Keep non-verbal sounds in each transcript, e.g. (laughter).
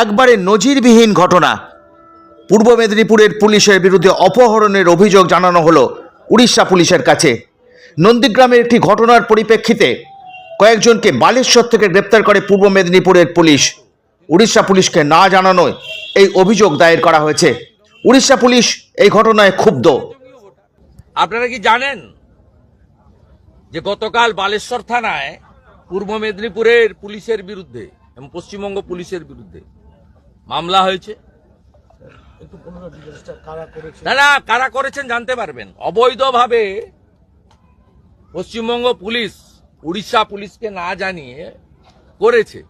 একবারে নজিরবিহীন ঘটনা। পূর্ব মেদিনীপুরের পুলিশের বিরুদ্ধে অপহরণের অভিযোগ জানানো হলো উড়িষ্যা পুলিশের কাছে। নন্দীগ্রামের একটি ঘটনার পরিপ্রেক্ষিতে কয়েকজনকে বালেশ্বর থেকে গ্রেপ্তার করে পূর্ব মেদিনীপুরের পুলিশ। উড়িষ্যা পুলিশকে না জানানোয় এই অভিযোগ দায়ের করা হয়েছে। উড়িষ্যা পুলিশ এই ঘটনায় ক্ষুব্ধ। আপনারা কি জানেন যে গতকাল বালেশ্বর থানায় পূর্ব মেদিনীপুরের পুলিশের বিরুদ্ধে এবং পশ্চিমবঙ্গ পুলিশের বিরুদ্ধে মামলা হয়েছে। না না কারা করেছেন জানতে পারবেন। অবৈধভাবে পশ্চিমবঙ্গ পুলিশ উড়িষ্যা পুলিশকে না জানিয়ে করেছে।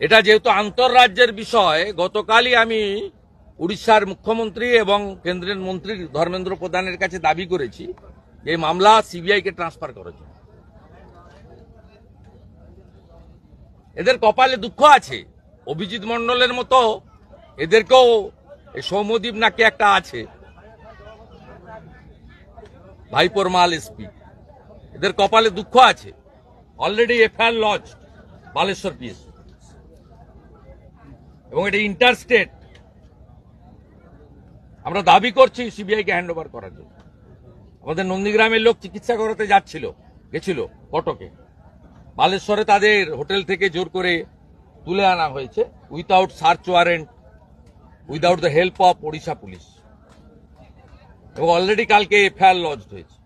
এটা যেহেতু আন্তঃরাজ্যের বিষয় গতকালই আমি উড়িষ্যার মুখ্যমন্ত্রী এবং কেন্দ্রের মন্ত্রী ধর্মেন্দ্র প্রধানের কাছে দাবি করেছি যে এই মামলা সিবিআই কে ট্রান্সফার করেছে এদের কপালে দুঃখ আছে। অভিজিৎ মন্ডলের মতো এদেরকেও সৌম্যদীপ নাকি একটা আছে। ভাইপোর মাল এসপি। এদের কপালে দুঃখ আছে। Already FIR lodge Baleshwar PS এবং এটা ইন্টার স্টেট আমরা দাবি করছি সিবিআই কে হ্যান্ড ওভার করার জন্য। আমাদের নন্দীগ্রামের লোক চিকিৎসা করাতে যাচ্ছিল, গেছিল, কটকে। বালেশ্বরে তাদের হোটেল থেকে জোর করে তুলে আনা হয়েছে without search warrant without the help of Odisha police এবং অলরেডি কালকে এফআইআর লজ হয়েছে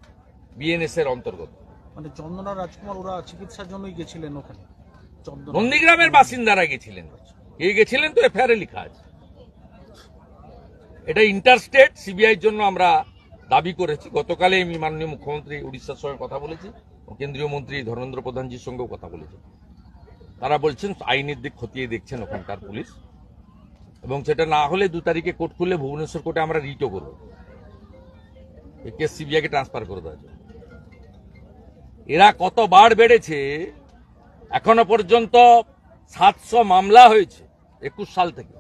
বিএনএস এর অন্তর্গত। মানে চন্দনা রাজকুমার ওরা চিকিৎসার জন্যই গেছিলেন ওখানে। নন্দীগ্রামের বাসিন্দারা গেছিলেন। কে গেছিলেন তো এফআইআর লেখা আছে। এটা ইন্টার স্টেট সিবিআই জন্য আমরা দাবি করেছি। গতকালে আমি মাননীয় মুখ্যমন্ত্রী উড়িষ্যার সঙ্গে কথা বলেছি কেন্দ্রীয় মন্ত্রী ধর্মেন্দ্র প্রধানজির সঙ্গেও কথা বলেছি। তারা বলছেন আইনের দিক খতিয়ে দেখছেন ওখানকার পুলিশ। এবং সেটা না হলে দু তারিখে কোর্ট খুললে ভুবনেশ্বর কোর্টে আমরা রিটও করব। এই কেস সিবিআইকে ট্রান্সফার করে দেওয়া। এরা কতবার বেড়েছে, এখনও পর্যন্ত সাতশো মামলা হয়েছে একুশ সাল থেকে।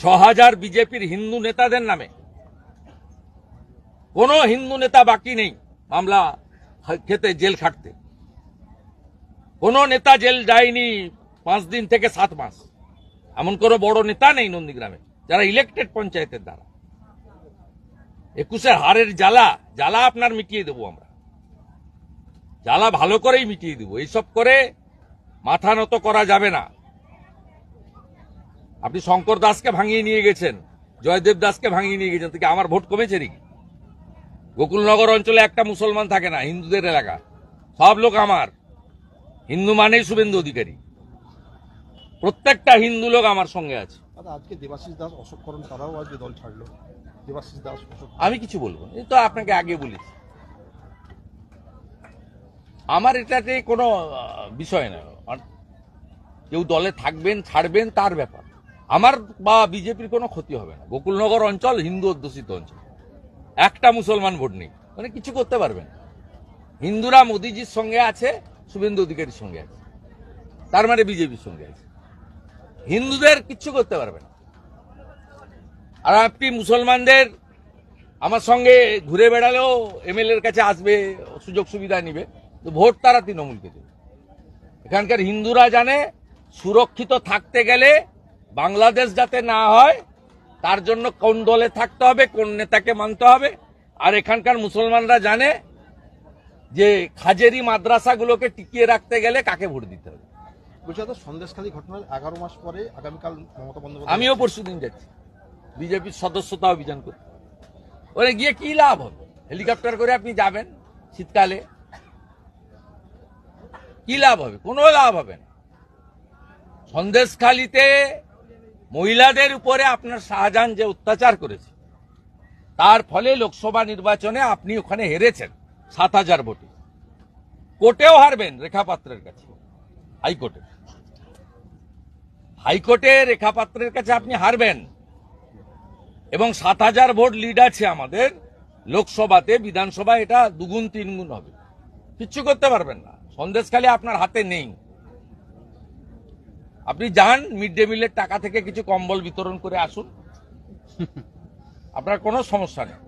ছ হাজার বিজেপির হিন্দু নেতাদের নামে। কোন হিন্দু নেতা বাকি নেই মামলা খেতে, জেল খাটতে। কোন নেতা জেল যায়নি পাঁচ দিন থেকে সাত মাস। এমন কোনো বড় নেতা নেই নন্দীগ্রামে, যারা ইলেকটেড পঞ্চায়েতের দ্বারা। একুশের হারের জ্বালা জ্বালা আপনার মিটিয়ে দেবো আমরা। জ্বালা ভালো করেই মিটিয়ে দিব, এইসব করে মাথা নত করা যাবে না। আপনি শঙ্কর দাসকে ভাঙিয়ে নিয়ে গেছেন, জয়দেব দাসকে ভাঙিয়ে নিয়ে গেছেন থেকে আমার ভোট কমেছে নাকি? গোকুলনগর অঞ্চলে একটা মুসলমান থাকে না, হিন্দুদের এলাকা, সব লোক আমার। হিন্দু মানেই শুভেন্দু অধিকারী। প্রত্যেকটা হিন্দু লোক আমার সঙ্গে আছে। আজকে দেবাশিস দাস অশোক করণ তারাও আজকে দল ছাড়লো। দেবাশিস দাস আমি কিছু বলব। এই তো আপনাকে আগে বলেছি। আমার এটাতে কোনো বিষয় না। কেউ দলে থাকবেন ছাড়বেন তার ব্যাপার। আমার বা বিজেপির কোনো ক্ষতি হবে না। গোকুলনগর অঞ্চল হিন্দু অধ্যুষিত অঞ্চল। একটা মুসলমান ভোট নেই। মানে কিছু করতে পারবেন হিন্দুরা মোদিজির সঙ্গে আছে শুভেন্দু অধিকারীর সঙ্গে আছে। তার মানে বিজেপির সঙ্গে আছে। হিন্দুদের কিচ্ছু করতে পারবে না। আর আপনি মুসলমানদের আমার সঙ্গে ঘুরে বেড়ালেও এমএলএ এর কাছে আসবে, সুযোগ সুবিধা নিবে, তো ভোট তারা তৃণমূলকে দেবে। এখানকার হিন্দুরা জানে সুরক্ষিত থাকতে গেলে বাংলাদেশ যাতে না হয়, তার জন্য কোন দলে থাকতে হবে, কোন নেতাকে মানতে হবে। আর এখানকার মুসলমানরা জানে যে খাজেরি মাদ্রাসাগুলোকে টিকিয়ে রাখতে গেলে কাকে ভোট দিতে হবে? সন্দেশখালী ঘটনার এগারো মাস পরে আগামীকাল মমতা বন্দ্যোপাধ্যায় আমিও পরশু দিন যাচ্ছি। বিজেপির সদস্যতা অভিযান করতে ওরে গিয়ে কি লাভ হবে? হেলিকপ্টার করে আপনি যাবেন শীতকালে। কি লাভ হবে? কোনো লাভ হবে না। সন্দেশখালিতে মহিলাদের উপরে আপনার শাহজাহান যে অত্যাচার করেছে তার ফলে লোকসভা নির্বাচনে আপনি ওখানে হেরেছেন। সাত হাজার ভোটে। কোর্টেও হারবেন রেখা পাত্রের কাছে হাইকোর্টে। হাইকোর্টে রেখা পাত্রের কাছে আপনি হারবেন। এবং সাত হাজার ভোট লিড আছে আমাদের লোকসভাতে বিধানসভায় এটা দুগুণ তিনগুণ হবে। কিচ্ছু করতে পারবেন না। সন্দেশখালী আপনার হাতে নেই। আপনি যান মিড ডে মিলের টাকা থেকে কিছু কম্বল বিতরণ করে আসুন। (laughs) আপনার কোনো সমস্যা নেই।